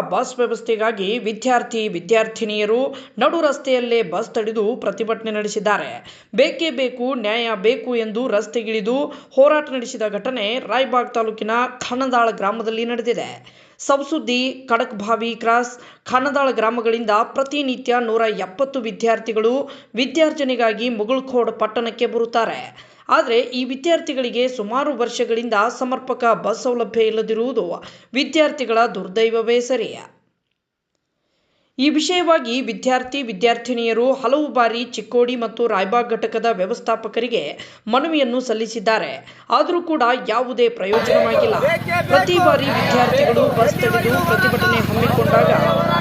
Bus ವ್ಯವಸ್ಥೆಗಾಗಿ ವಿದ್ಯಾರ್ಥಿ, ವಿದ್ಯಾರ್ಥಿನಿಯರು ನಡು ರಸ್ತೆಯಲ್ಲೇ ಬಸ್ ತಡೆದು ಪ್ರತಿಭಟನೆ ನಡೆಸಿದ್ದಾರೆ. ಬೇಕೇ ಬೇಕು, ನ್ಯಾಯ ಬೇಕು ಎಂದು ರಸ್ತೆಗಿಳಿದು ಹೋರಾಟ ನಡೆಸಿದ ಘಟನೆ ರಾಯಬಾಗ್ ತಾಲೂಕಿನ ಖಾನದಾಳ ಗ್ರಾಮದಲ್ಲಿ ನಡೆದಿದೆ. ಸಬ್ಸುದ್ದಿ ಖಡಕ್ಭಾವಿ ಕ್ರಾಸ್, ಖಾನದಾಳ ಗ್ರಾಮಗಳಿಂದ ಪ್ರತಿನಿತ್ಯ ನೂರ ಎಪ್ಪತ್ತು ವಿದ್ಯಾರ್ಥಿಗಳು ವಿದ್ಯಾರ್ಜನೆಗಾಗಿ ಮುಗುಳ್ಖೋಡ್ ಪಟ್ಟಣಕ್ಕೆ ಬರುತ್ತಾರೆ. ಆದರೆ ಈ ವಿದ್ಯಾರ್ಥಿಗಳಿಗೆ ಸುಮಾರು ವರ್ಷಗಳಿಂದ ಸಮರ್ಪಕ ಬಸ್ ಸೌಲಭ್ಯ ಇಲ್ಲದಿರುವುದು ವಿದ್ಯಾರ್ಥಿಗಳ ದುರ್ದೈವವೇ ಸರಿ ಈ ವಿಷಯವಾಗಿ ವಿದ್ಯಾರ್ಥಿ, ವಿದ್ಯಾರ್ಥಿನಿಯರು ಹಲವು ಬಾರಿ ಚಿಕ್ಕೋಡಿ ಮತ್ತು ರಾಯಬಾಗ್ ಘಟಕದ ವ್ಯವಸ್ಥಾಪಕರಿಗೆ ಮನವಿಯನ್ನು ಸಲ್ಲಿಸಿದ್ದಾರೆ. ಆದರೂ ಕೂಡ ಯಾವುದೇ ಪ್ರಯೋಜನವಾಗಿಲ್ಲ. ಪ್ರತಿ ಬಾರಿ ವಿದ್ಯಾರ್ಥಿಗಳು ಬಸ್ ತಡೆದು ಪ್ರತಿಭಟನೆ ಹಮ್ಮಿಕೊಂಡಾಗ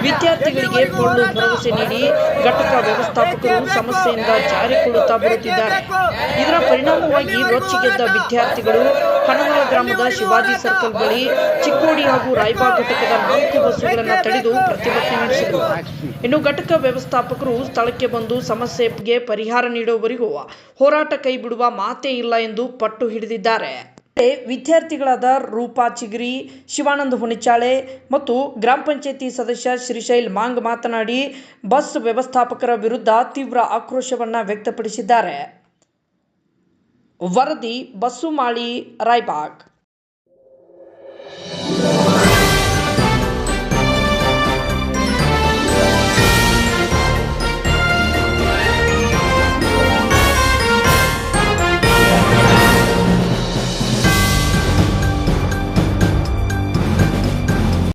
ವಿದ್ಯಾರ್ಥಿಗಳಿಗೆ ಪೊಳ್ಳು ಭರವಸೆ ನೀಡಿ ಘಟಕ ವ್ಯವಸ್ಥಾಪಕರು ಸಮಸ್ಯೆಯಿಂದ ಜಾರಿಕೊಳ್ಳುತ್ತಾ ಬರುತ್ತಿದ್ದಾರೆ. ಇದರ ಪರಿಣಾಮವಾಗಿ ರೊಚ್ಚಿಗೆದ್ದ ವಿದ್ಯಾರ್ಥಿಗಳು ಕಣಗಾಲ ಗ್ರಾಮದ ಶಿವಾಜಿ ಸರ್ಕಲ್ ಬಳಿ ಚಿಕ್ಕೋಡಿ ಹಾಗೂ ರಾಯಬಾಗ್ ಘಟಕದ ನಾಲ್ಕು ಬಸ್ಸುಗಳನ್ನು ತಡೆದು ಪ್ರತಿಭಟನೆ ನಡೆಸಿದರು. ಇನ್ನು ಘಟಕ ವ್ಯವಸ್ಥಾಪಕರು ಸ್ಥಳಕ್ಕೆ ಬಂದು ಸಮಸ್ಯೆಗೆ ಪರಿಹಾರ ನೀಡುವವರೆಗೂ ಹೋರಾಟ ಕೈ ಬಿಡುವ ಮಾತೇ ಇಲ್ಲ ಎಂದು ಪಟ್ಟು ಹಿಡಿದಿದ್ದಾರೆ. ವಿದ್ಯಾರ್ಥಿಗಳಾದ ರೂಪಾ ಚಿಗ್ರಿ, ಶಿವಾನಂದ ಹುಣಿಚಾಳೆ ಮತ್ತು ಗ್ರಾಮ ಪಂಚಾಯತಿ ಸದಸ್ಯ ಶ್ರೀಶೈಲ್ ಮಾಂಗ್ ಮಾತನಾಡಿ, ಬಸ್ ವ್ಯವಸ್ಥಾಪಕರ ವಿರುದ್ಧ ತೀವ್ರ ಆಕ್ರೋಶವನ್ನು ವ್ಯಕ್ತಪಡಿಸಿದ್ದಾರೆ. ವರದಿ ಬಸ್ಸುಮಾಳಿ ರಾಯಬಾಗ್.